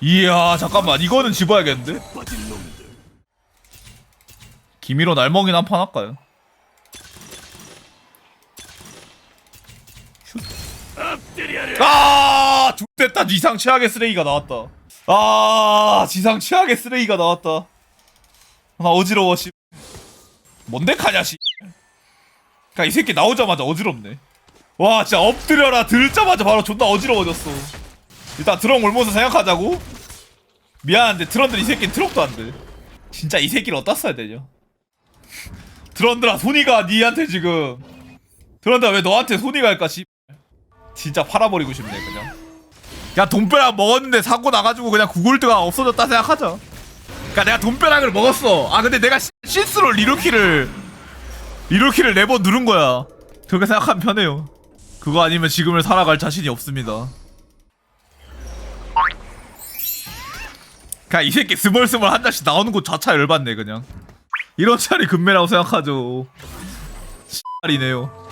이야 잠깐만. 이거는 집어야겠는데? 김이로 날먹이나 한판 할까요? 아 죽됐다 지상 최악의 쓰레기가 나왔다. 아 지상 최악의 쓰레기가 나왔다. 나 어지러워 씨. 뭔데 카냐 씨. 그니까 이 새끼 나오자마자 어지럽네. 와 진짜 엎드려라. 들자마자 바로 존나 어지러워졌어. 일단 드럼 올모서 생각하자고 미안한데 트런들 이 새끼는 트럭도 안돼. 진짜 이 새끼를 어디다 써야 되냐? 트런들아 손이가 니한테 지금. 트런들아 왜 너한테 손이 갈까 씨. 진짜 팔아버리고 싶네 그냥. 야 돈벼락 먹었는데 사고 나가지고 그냥 구글드가 없어졌다 생각하자. 그니까 내가 돈벼락을 먹었어. 아 근데 내가 시- 실수로 리루키를 리루키를 네 번 누른 거야. 그렇게 생각하면 편해요. 그거 아니면 지금을 살아갈 자신이 없습니다 그냥 이 새끼 스멀스멀 한 잔씩 나오는 곳 자체 열받네 그냥 이런 차리 금매라고 생각하죠 씨발이네요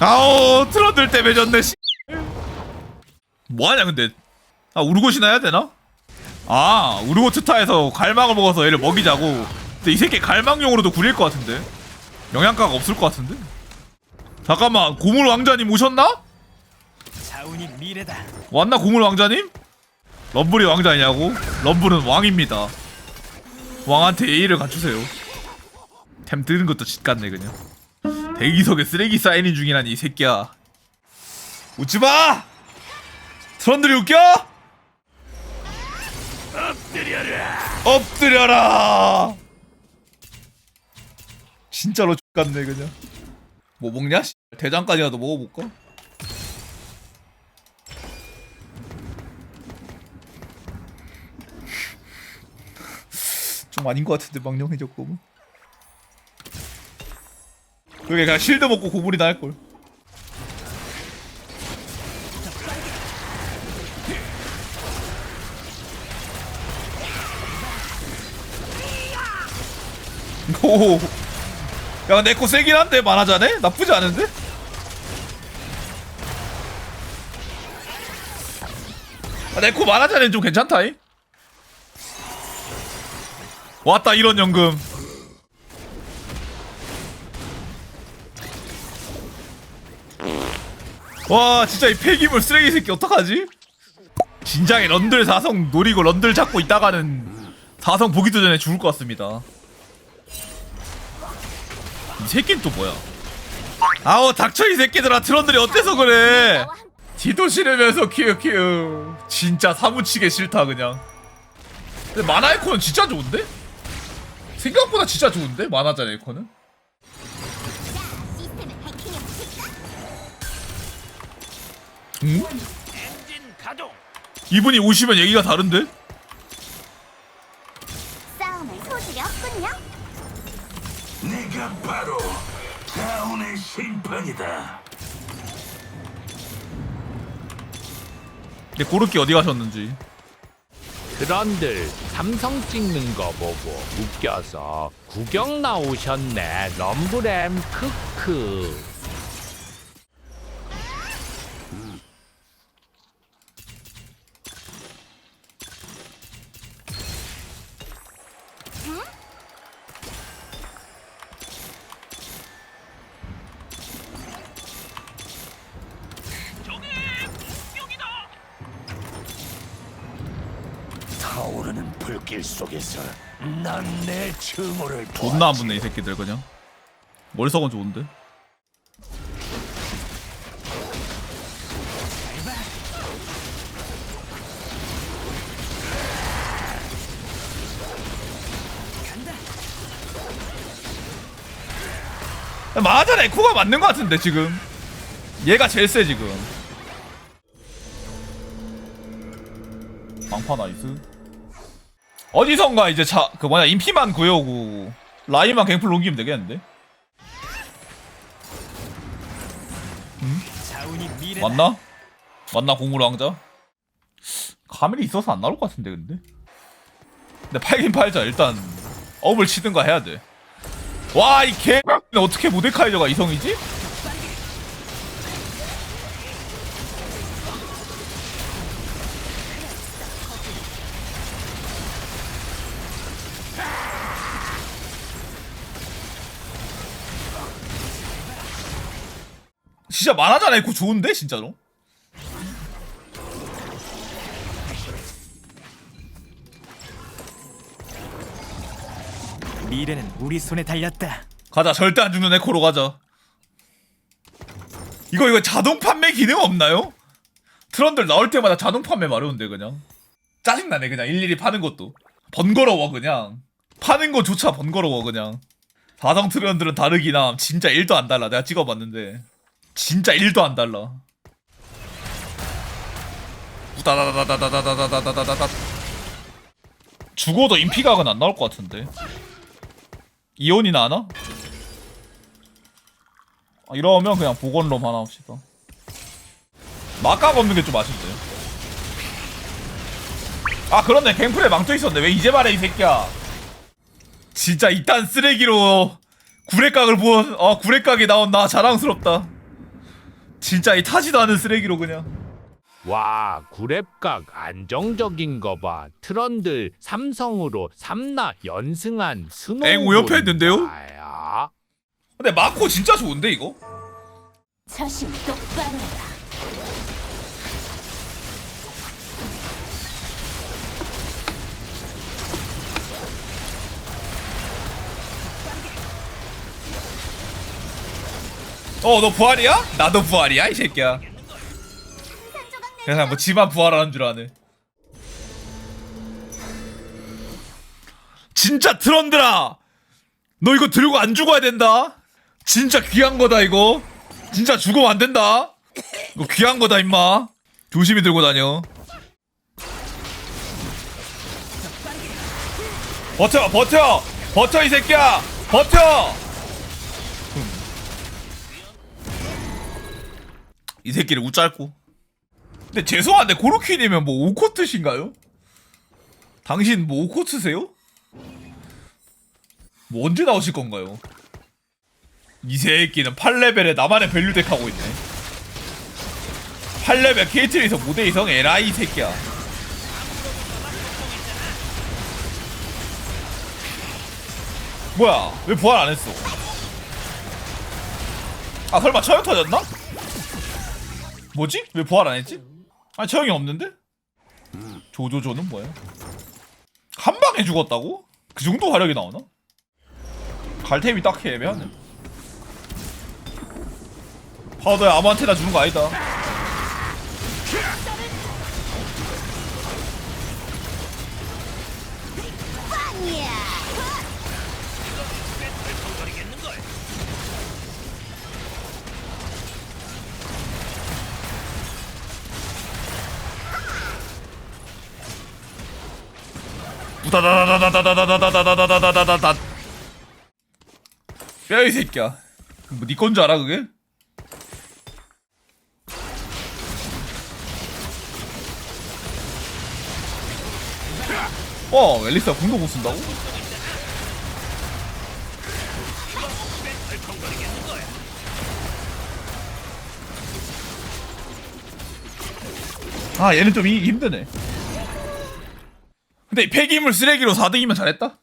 아우 트런들 때문에 졌네 씨. 뭐하냐 근데 아 우르고시나 해야 되나? 아 우르고 트타에서 갈망을 먹어서 얘를 먹이자고 근데 이 새끼 갈망용으로도 구릴 것 같은데 영양가가 없을 것 같은데 잠깐만 고물 왕자님 오셨나? 자운이 미래다. 왔나 고물 왕자님? 럼블이 왕자냐고? 럼블은 왕입니다 왕한테 예의를 갖추세요 템 뜨는 것도 짓 같네 그냥 대기석에 쓰레기 사인인 중이라니 이 새끼야 웃지 마! 트런들이 웃겨? 엎드려라 진짜로 X 같네 그냥 뭐 먹냐? 씨? 대장까지라도 먹어볼까? 좀 아닌 것 같은데 망령해졌고 그게 그냥 실드 먹고 고물이나 할걸 오. 야, 내코 세긴 한데, 만화자네? 나쁘지 않은데? 아, 내코 만화자네 좀 괜찮다잉? 왔다, 이런 연금. 와, 진짜 이 폐기물 쓰레기 새끼 어떡하지? 진작에 런들 사성 노리고 런들 잡고 있다가는 사성 보기도 전에 죽을 것 같습니다. 이 새끼는 또 뭐야? 아우 닥쳐 이 새끼들아 트런들이 어때서 그래? 뒤도 싫으면서 키읔 진짜 사무치게 싫다 그냥. 근데 만화 에코는 진짜 좋은데? 생각보다 진짜 좋은데 만화잖아 에코는. 응? 이분이 오시면 얘기가 다른데? 싸움을 소질이 없군요. 내가 바로 다운의 심판이다. 근데 고르키 어디 가셨는지. 그런들 삼성 찍는 거 보고 웃겨서 구경 나오셨네. 럼브램 크크 불길 속에서 난 내 증오를 존나 안 붙네 이 새끼들 그냥. 머리석은 좋은데? 맞아 에코가 맞는 것 같은데 지금 얘가 제일 세 지금 방파 나이스 어디선가 이제 자 그 뭐냐 인피만 구해오고 라인만 갱플 옮기면 되겠는데 미래다. 맞나? 맞나 공물 왕자? 카멜이 있어서 안 나올 것 같은데 근데 근데 팔긴 팔자 일단 업을 치든가 해야 돼와 이개 어떻게 모데카이저가 이성이지? 진짜 만화잖아 이거 좋은데 진짜로? 미래는 우리 손에 달렸다. 가자 절대 안 죽는 에코로 가자. 이거 이거 자동 판매 기능 없나요? 트런들 나올 때마다 자동 판매 마려운데 그냥. 짜증나네 그냥 일일이 파는 것도. 번거로워 그냥. 파는 거조차 번거로워 그냥. 사성 트런들은 다르긴 함. 진짜 1도 안 달라. 내가 찍어봤는데 진짜 1도 안 달라 우다다다다다다다다다다다다 죽어도 인피각은 안 나올 것 같은데 이온이나 하나? 아, 이러면 그냥 보건롬 하나 합시다. 막각 없는 게 좀 아쉽대. 아 그렇네 갱플에 망쳐 있었네 왜 이제 말해 이 새끼야. 진짜 이딴 쓰레기로 구레각을 본, 어 구레각이 나온 나 자랑스럽다. 진짜 이 타지도 않은 쓰레기로 그냥. 와 구랩각 안정적인 거 봐 트런들 삼성으로 삼나 연승한 스노우 엥, 우연패 했는데요? 아야 근데 마코 진짜 좋은데 이거? 처신 똑바로 해라. 어 너 부활이야? 나도 부활이야 이 새끼야. 그냥 뭐 지만 부활하는 줄 아네. 진짜 트런드라. 너 이거 들고 안 죽어야 된다. 진짜 귀한 거다 이거. 진짜 죽으면 안 된다. 이거 귀한 거다 임마. 조심히 들고 다녀. 버텨 버텨 버텨 이 새끼야 버텨. 이 새끼를 우짤고. 근데 죄송한데 고르키님은 뭐 5코트신가요? 당신 뭐 5코트세요? 뭐 언제 나오실 건가요? 이 새끼는 8레벨에 나만의 밸류덱 하고 있네 8레벨 케이트리에서 무대 이성 이 새끼야 뭐야 왜 부활 안 했어 아 설마 처형 터졌나? 뭐지? 왜 부활 안 했지? 아니 처형이 없는데? 조조조는 뭐야? 한 방에 죽었다고? 그 정도 화력이 나오나? 갈템이 딱히 애매하네 파우더야 아무한테나 주는 거 아니다 우다다다다다다다다다다다다다다다다 야이 새끼야 뭐니 건 줄 알아 그게? 어 앨리스가 궁도 못 쓴다고? 아 얘는 좀 이기기 힘드네 근데 이 폐기물 쓰레기로 4등이면 잘했다?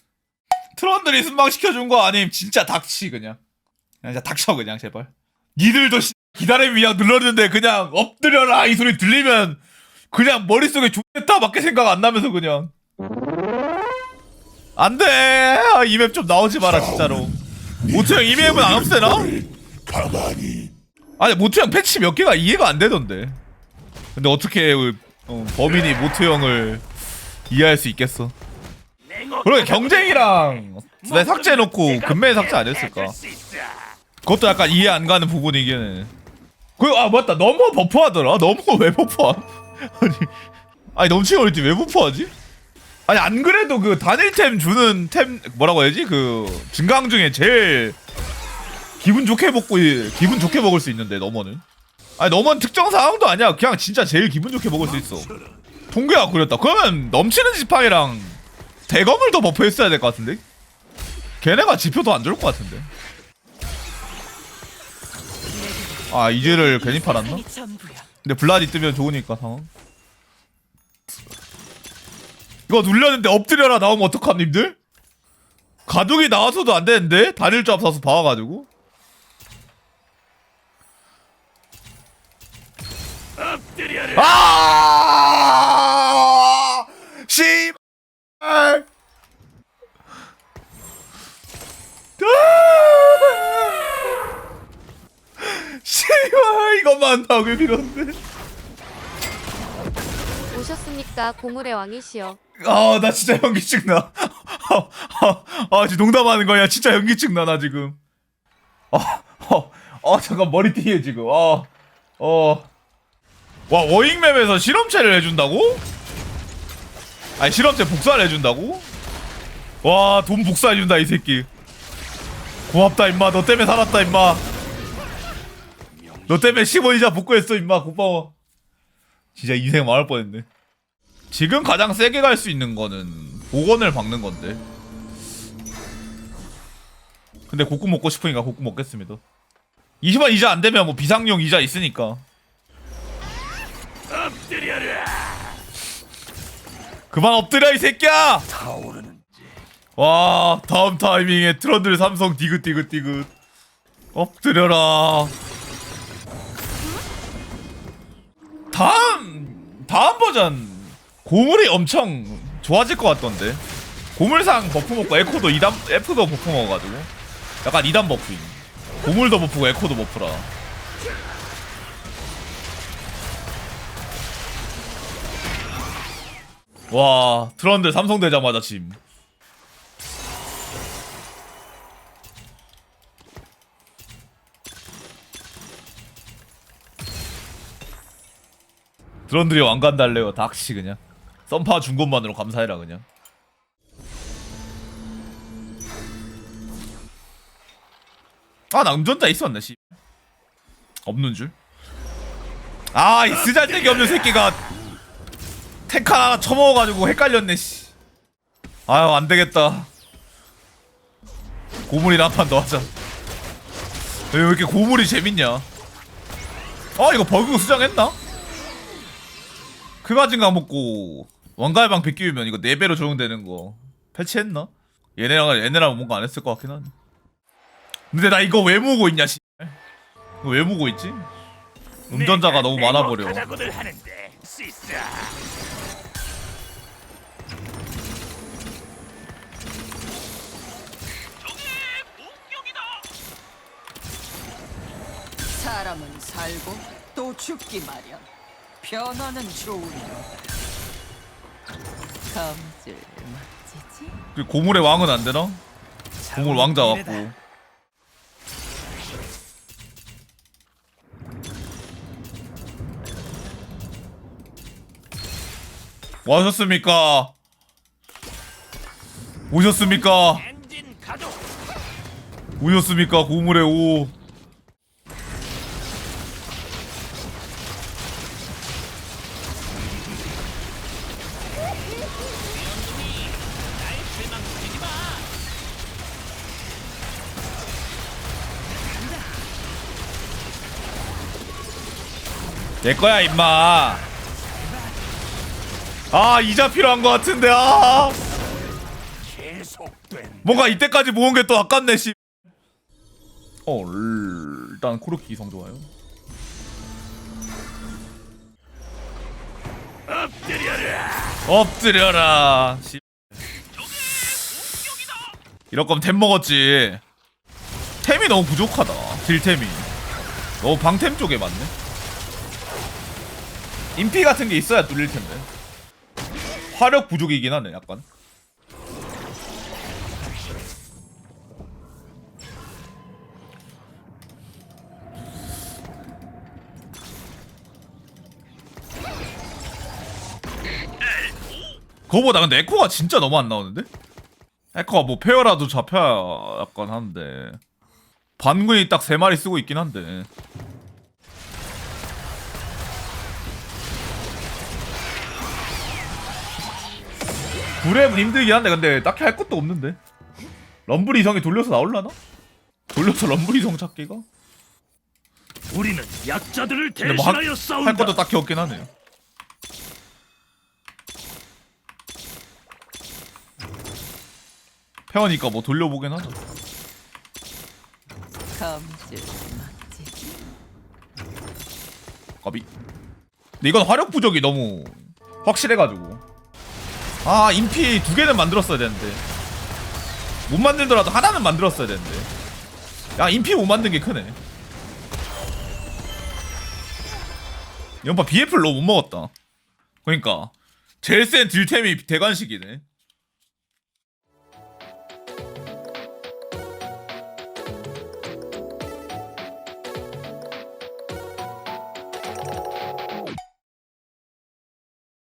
트런들이 순방시켜준 거 아님? 진짜 닥치 그냥. 그냥 진짜 닥쳐 그냥 제발. 니들도 씨, 기다림 위약 눌렀는데 그냥 엎드려라 이 소리 들리면 그냥 머릿속에 좋겠다 밖에 생각 안 나면서 그냥. 안돼! 아, 이맵 좀 나오지 마라 진짜로. 모트형 이 맵은 안 없애나? 가만히 아니 모트형 패치 몇 개가 이해가 안 되던데. 근데 어떻게 어, 범인이 모트형을 이해할 수 있겠어. 그러게 경쟁이랑 내 삭제해놓고 금메 삭제 안 했을까? 그것도 약간 이해 안 가는 부분이긴 해. 그아 맞다. 너무 버프하더라. 너무 왜 버프함? 아니 아니 넘치는 얼티 왜 버프하지? 아니 안 그래도 그 단일템 주는 템 뭐라고 해야지? 그 증강 중에 제일 기분 좋게 먹고 기분 좋게 먹을 수 있는데 넘어는. 아니 넘어는 특정 상황도 아니야. 그냥 진짜 제일 기분 좋게 먹을 수 있어 통계가 그렸다. 그러면 넘치는 지팡이랑 대검을 더 버프했어야 될 것 같은데? 걔네가 지표도 안 좋을 것 같은데. 아 이제를 괜히 팔았나? 근데 블라디 뜨면 좋으니까 상황. 이거 눌렸는데 엎드려라 나오면 어떡함 님들? 가족이 나와서도 안 되는데? 단일 조합 사서 봐와가지고 아! 씨발! 아! 씨발 이것만 하고 빌었네. 오셨습니까? 고물의 왕이시여. 아, 나 진짜 현기증 나. 아, 아, 지금 농담하는 거야. 진짜 현기증 나, 나 지금. 아, 어, 어, 잠깐 머리띠에 지금. 아, 어. 와, 워잉맵에서 실험체를 해준다고? 아니, 실험체 복사를 해준다고? 와, 돈 복사해준다, 이 새끼. 고맙다, 임마. 너 때문에 살았다, 임마. 너 때문에 15이자 복구했어, 임마. 고마워. 진짜 인생 망할 뻔했네. 지금 가장 세게 갈 수 있는 거는 복원을 박는 건데. 근데 곡구 먹고 싶으니까 곡구 먹겠습니다. 20원 이자 안 되면 뭐 비상용 이자 있으니까. 그만 엎드려 이 새끼야! 와 다음 타이밍에 트런들 삼성 디귿디귿디귿. 엎드려라. 다음 다음 버전. 고물이 엄청 좋아질 것 같던데. 고물상 버프 먹고 에코도 2단 F도 버프 먹어가지고. 약간 2단 버프임. 고물도 버프고 에코도 버프라 와 트런들 삼성 되자마자 짐 드론들이 왕관 달래요 닥시 그냥. 썸파 준 것만으로 감사해라 그냥. 아나 운전자 있었네 씨. 없는 줄 아 이 쓰잘데기 없는 새끼가 탱크 하나 쳐먹어가지고 헷갈렸네 씨. 아유 안되겠다. 고물이나 한판 더 하자. 왜 이렇게 고물이 재밌냐? 아 이거 버그 수정했나? 크가진강 먹고 왕가의방 비끼우면 이거 4배로 적용되는 거 패치했나? 얘네랑 얘네랑 뭔가 안 했을 것 같긴 하네. 근데 나 이거 왜 모으고 있냐 씨. 이거 왜 모으고 있지? 운전자가 너무 많아버려 하자고들 하는데 시스. 사람은 살고 또 죽기 마련. 변화는 좋으리로다. 감질 멋지지? 그 고물의 왕은 안 되나? 고물 왕자 같고 와셨습니까? 오셨습니까? 오셨습니까? 고물의 오 내 거야 임마 아 이자 필요한 거 같은데 아. 뭔가 이때까지 모은 게 또 아깝네 씨. 어 르- 일단 코르키 이성 좋아요. 엎드려라. 씨. 이럴 거면 템 먹었지. 템이 너무 부족하다. 딜템이. 너무 방템 쪽에 맞네. 인피 같은 게 있어야 뚫릴 텐데. 화력 부족이긴 하네, 약간. 그거보다 근데 에코가 진짜 너무 안 나오는데? 에코가 뭐 페어라도 잡혀야 약간 하는데 반군이 딱 세 마리 쓰고 있긴 한데 구랩은 힘들긴 한데 근데 딱히 할 것도 없는데 럼블 이성이 돌려서 나올라나? 돌려서 럼블 이성 찾기가? 우리는 약자들을 근데 뭐 할, 대신하여 싸운다. 할 것도 딱히 없긴 하네요 페어니까 뭐 돌려보긴 하죠 감질 멋지지? 까비 근데 이건 화력 부족이 너무 확실해가지고 아 인피 두 개는 만들었어야 되는데. 못 만들더라도 하나는 만들었어야 되는데. 야 인피 못 만든 게 크네. 연파 BF를 너무 못 먹었다. 그러니까. 제일 센 딜템이 대관식이네